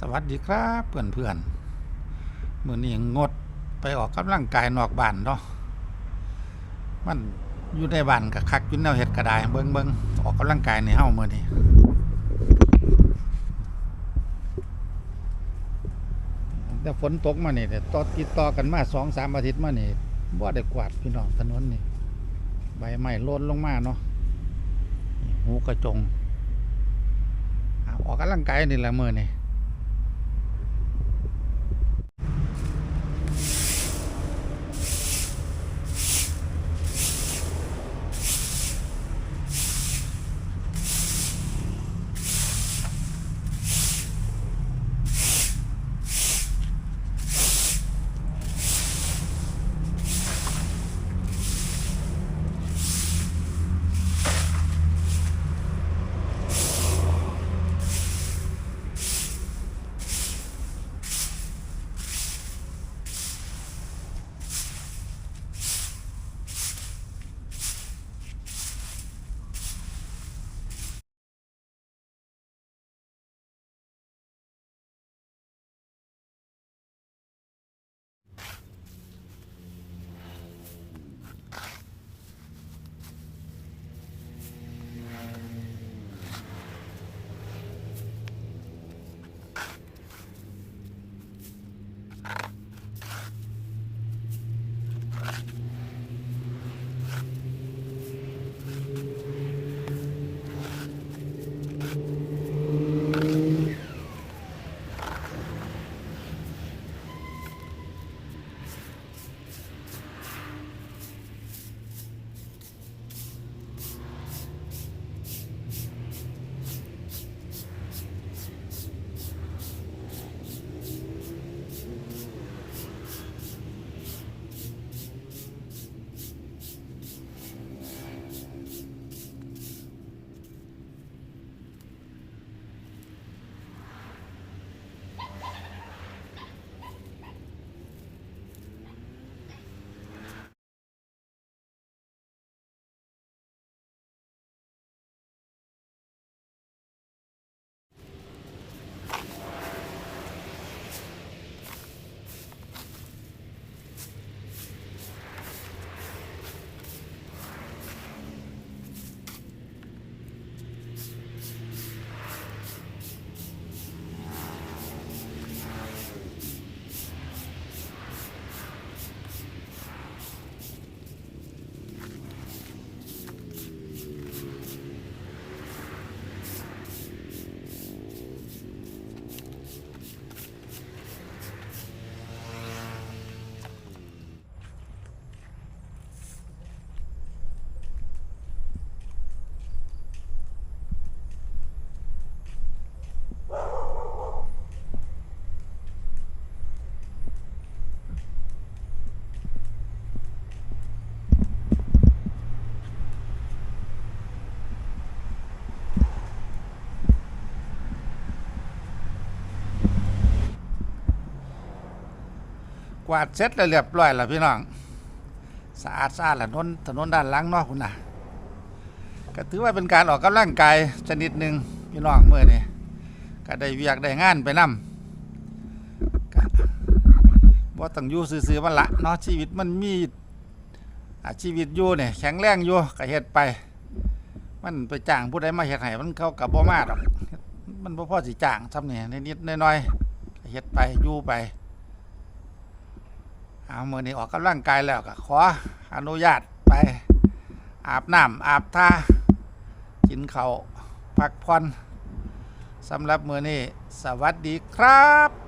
สวัสดีครับเพื่อนเพื่อนๆมื่อนี้งดไปออกกำลังกายนอกบ้านเนาะมันอยู่ในบ้านกับคักยู่แนวเห็ดกระไดเบิงเบิงออกกำลังกายในเฮ้ามือนี้แต่ฝนตกมานี่แต่ต่อติดต่อกันมาสองสามอาทิตย์มานี่บ่ได้กวาดพี่น้องถนนนี่ใบไม้โลนลงมาเนาะหูกระจงออกกำลังกายนี่แหละมือนี่ กวาดเสร็จแล้วเรียบร้อยแล้วพี่น้องสะอาดสะอาดแล้วถนนถนนด้านหล่างเนอกคุณนะก็ถือว่าเป็นการออกกำลังกายชนิดหนึ่งพี่น้องเมื่อนี้ก็ได้เวียกได้งานไปนำก็บ่ต้องอยู่ซื่อๆมันละเนาะชีวิตมันมีอาชีวิตอยู่เนี่ยแข็งแรงอยู่ก็เฮ็ดไป มันไปจ้างผู้ใดมาเฮ็ดให้มันเขากับบ่มาดอก มันบ่พอสิจ้างซ้ำนี่ยนิดๆหน้อยๆก็เฮ็ดไปอยู่ไป เอามือนี้ออกกำลังกายแล้วก็ขออนุญาตไปอาบน้ำอาบท่ากินเขาวพักผ่อนสำหรับมือนี้ สวัสดีครับ